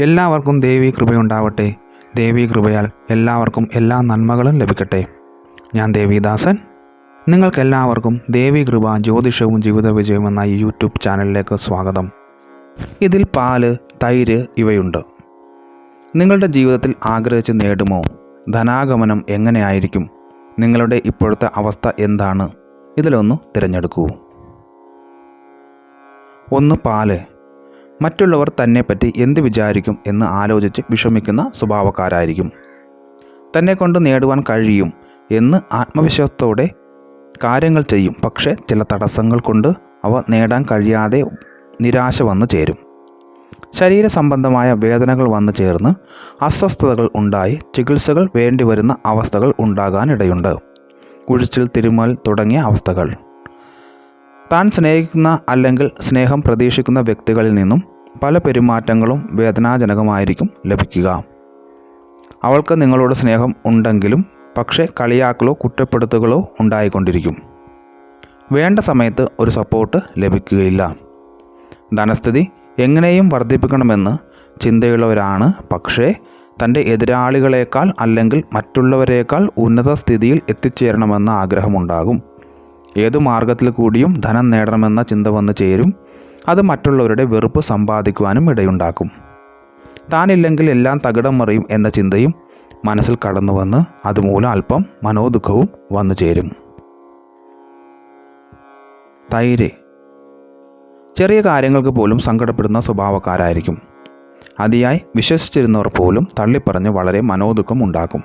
എല്ലാവർക്കും ദേവി കൃപയുണ്ടാവട്ടെ. ദേവി കൃപയാൽ എല്ലാവർക്കും എല്ലാ നന്മകളും ലഭിക്കട്ടെ. ഞാൻ ദേവിദാസൻ. നിങ്ങൾക്കെല്ലാവർക്കും ദേവി കൃപ ജ്യോതിഷവും ജീവിത വിജയവും എന്ന യൂട്യൂബ് ചാനലിലേക്ക് സ്വാഗതം. ഇതിൽ പാൽ തൈര് ഇവയുണ്ട്. നിങ്ങളുടെ ജീവിതത്തിൽ ആഗ്രഹിച്ച് നേടുമോ? ധനാഗമനം എങ്ങനെയായിരിക്കും? നിങ്ങളുടെ ഇപ്പോഴത്തെ അവസ്ഥ എന്താണ്? ഇതിലൊന്ന് തിരഞ്ഞെടുക്കൂ. ഒന്ന് പാൽ. മറ്റുള്ളവർ തന്നെപ്പറ്റി എന്ത് വിചാരിക്കും എന്ന് ആലോചിച്ച് വിഷമിക്കുന്ന സ്വഭാവക്കാരായിരിക്കും. തന്നെ കൊണ്ട് നേടുവാൻ കഴിയും എന്ന് ആത്മവിശ്വാസത്തോടെ കാര്യങ്ങൾ ചെയ്യും. പക്ഷേ ചില തടസ്സങ്ങൾ കൊണ്ട് അവ നേടാൻ കഴിയാതെ നിരാശ വന്നു ചേരും. ശരീര സംബന്ധമായ വേദനകൾ വന്നു ചേർന്ന് അസ്വസ്ഥതകൾ ഉണ്ടായി ചികിത്സകൾ വേണ്ടിവരുന്ന അവസ്ഥകൾ ഉണ്ടാകാനിടയുണ്ട്. കുഴിച്ചിൽ തിരുമൽ തുടങ്ങിയ അവസ്ഥകൾ. താൻ സ്നേഹിക്കുന്ന അല്ലെങ്കിൽ സ്നേഹം പ്രതീക്ഷിക്കുന്ന വ്യക്തികളിൽ നിന്നും പല പെരുമാറ്റങ്ങളും വേദനാജനകമായിരിക്കും ലഭിക്കുക. അവൾക്ക് നിങ്ങളോട് സ്നേഹം ഉണ്ടെങ്കിലും പക്ഷേ കളിയാക്കലോ കുറ്റപ്പെടുത്തുകളോ ഉണ്ടായിക്കൊണ്ടിരിക്കും. വേണ്ട സമയത്ത് ഒരു സപ്പോർട്ട് ലഭിക്കുകയില്ല. ധനസ്ഥിതി എങ്ങനെയും വർദ്ധിപ്പിക്കണമെന്ന് ചിന്തയുള്ളവരാണ്. പക്ഷേ തന്റെ എതിരാളികളേക്കാൾ അല്ലെങ്കിൽ മറ്റുള്ളവരേക്കാൾ ഉന്നത സ്ഥിതിയിൽ എത്തിച്ചേരണമെന്ന ആഗ്രഹമുണ്ടാകും. ഏതു മാർഗത്തിൽ കൂടിയും ധനം നേടണമെന്ന ചിന്ത വന്നു ചേരും. അത് മറ്റുള്ളവരുടെ വെറുപ്പ് സമ്പാദിക്കുവാനും ഇടയുണ്ടാക്കും. താനില്ലെങ്കിൽ എല്ലാം തകിടം മറിയും എന്ന ചിന്തയും മനസ്സിൽ കടന്നു വന്ന് അതുമൂലം അല്പം മനോദുഃഖവും വന്നു ചേരും. തൈര്. ചെറിയ കാര്യങ്ങൾക്ക് പോലും സങ്കടപ്പെടുന്ന സ്വഭാവക്കാരായിരിക്കും. അതിയായി വിശ്വസിച്ചിരുന്നവർ പോലും തള്ളിപ്പറഞ്ഞ് വളരെ മനോദുഃഖം ഉണ്ടാക്കും.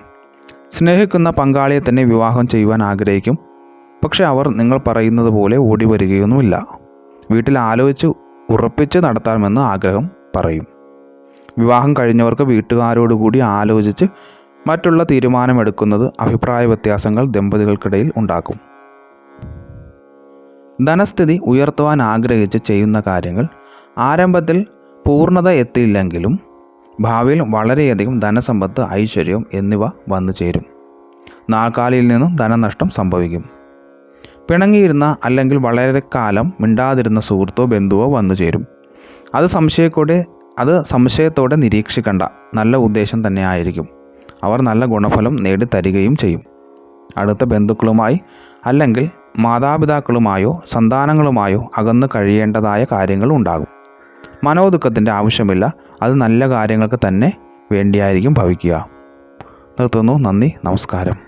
സ്നേഹിക്കുന്ന പങ്കാളിയെ തന്നെ വിവാഹം ചെയ്യുവാൻ ആഗ്രഹിക്കും. പക്ഷെ അവർ നിങ്ങൾ പറയുന്നത് പോലെ ഓടി വരികയൊന്നുമില്ല വീട്ടിൽ ആലോചിച്ച് ഉറപ്പിച്ച് നടത്താമെന്ന് ആഗ്രഹം പറയും. വിവാഹം കഴിഞ്ഞവർക്ക് വീട്ടുകാരോടുകൂടി ആലോചിച്ച് മറ്റുള്ള തീരുമാനമെടുക്കുന്നത് അഭിപ്രായ വ്യത്യാസങ്ങൾ ദമ്പതികൾക്കിടയിൽ ഉണ്ടാക്കും. ധനസ്ഥിതി ഉയർത്തുവാൻ ആഗ്രഹിച്ച് ചെയ്യുന്ന കാര്യങ്ങൾ ആരംഭത്തിൽ പൂർണത എത്തിയില്ലെങ്കിലും ഭാവിയിൽ വളരെയധികം ധനസമ്പത്ത് ഐശ്വര്യം എന്നിവ വന്നു ചേരും നാൽക്കാലിയിൽ നിന്നും ധനനഷ്ടം സംഭവിക്കും. പിണങ്ങിയിരുന്ന അല്ലെങ്കിൽ വളരെ കാലം മിണ്ടാതിരുന്ന സുഹൃത്തോ ബന്ധുവോ വന്നു ചേരും. അത് സംശയത്തോടെ അത് സംശയത്തോടെ നിരീക്ഷിക്കണ്ട. നല്ല ഉദ്ദേശം തന്നെ ആയിരിക്കും. അവർ നല്ല ഗുണഫലം നേടിത്തരികയും ചെയ്യും. അടുത്ത ബന്ധുക്കളുമായി അല്ലെങ്കിൽ മാതാപിതാക്കളുമായോ സന്താനങ്ങളുമായോ അകന്ന് കഴിയേണ്ടതായ കാര്യങ്ങൾ ഉണ്ടാകും. മനോദുഃഖത്തിന്റെ ആവശ്യമില്ല. അത് നല്ല കാര്യങ്ങൾക്ക് തന്നെ വേണ്ടിയായിരിക്കും ഭവിക്കുക. നിർത്തുന്നു. നന്ദി. നമസ്കാരം.